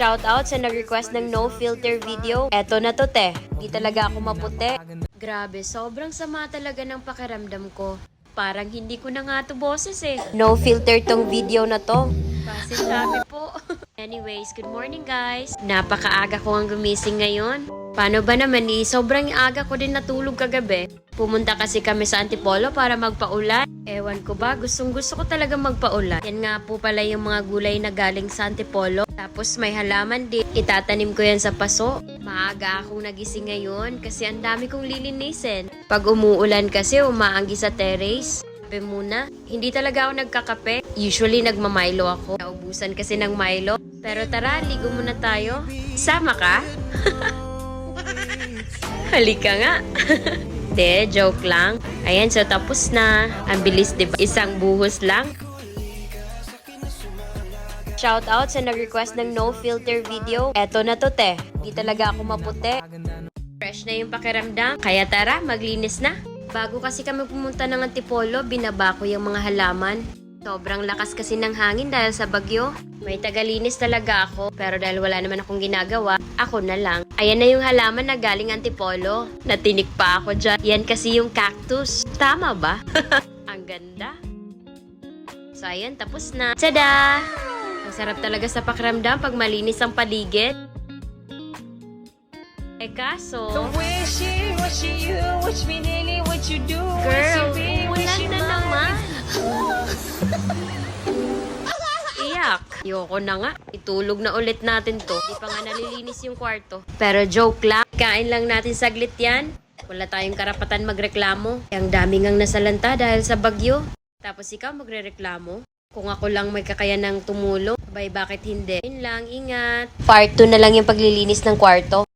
Shout out sa nag-request ng no filter video. Eto na to te. Di talaga ako maputi. Grabe, sobrang sama talaga ng pakiramdam ko. Parang hindi ko na nga to boses eh. No filter tong video na to. Kasi sabi po. Anyways, good morning guys. Napakaaga ko ang gumising ngayon. Paano ba naman eh, sobrang aga ko din natulog kagabi. Pumunta kasi kami sa Antipolo para magpaulan. Ewan ko ba, gustong gusto ko talaga magpaulan. Yan nga po pala yung mga gulay na galing sa Antipolo. Tapos may halaman din. Itatanim ko yan sa paso. Maaga akong nagising ngayon kasi ang dami kong lilinisin. Pag umuulan kasi umaanggi sa terrace. Kape muna. Hindi talaga ako nagkakape. Usually nagmamilo ako. Naubusan kasi ng Milo. Pero tara, ligo muna tayo. Sama ka? Halika nga. De, joke lang. Ayan, so tapos na. Ang bilis, di ba? Isang buhos lang. Shout out sa nag-request ng no filter video. Eto na to, te. Di talaga ako maputi. Fresh na yung pakiramdam. Kaya tara, maglinis na. Bago kasi kami pumunta ng Antipolo, binaba ko yung mga halaman. Sobrang lakas kasi ng hangin dahil sa bagyo. May tagalinis talaga ako, pero dahil wala naman akong ginagawa, ako na lang. Ayan na yung halaman na galing Antipolo. Natinik pa ako dyan. Yan kasi yung cactus. Tama ba? Ang ganda. So ayan, tapos na. Tada! Ang sarap talaga sa pakiramdam pag malinis ang paligid. Eh kaso, The wishy, wishy you, wish me daily what you do. Iyak. Yoko na nga. Itulog na ulit natin to. Di pa nga nalilinis yung kwarto. Pero joke lang. Kain lang natin saglit yan. Wala tayong karapatan magreklamo. Ang dami ngang nasalanta dahil sa bagyo. Tapos ikaw magrereklamo. Kung ako lang may kakayanang tumulong, abay bakit hindi? Yun lang, ingat. Part 2 na lang yung paglilinis ng kwarto.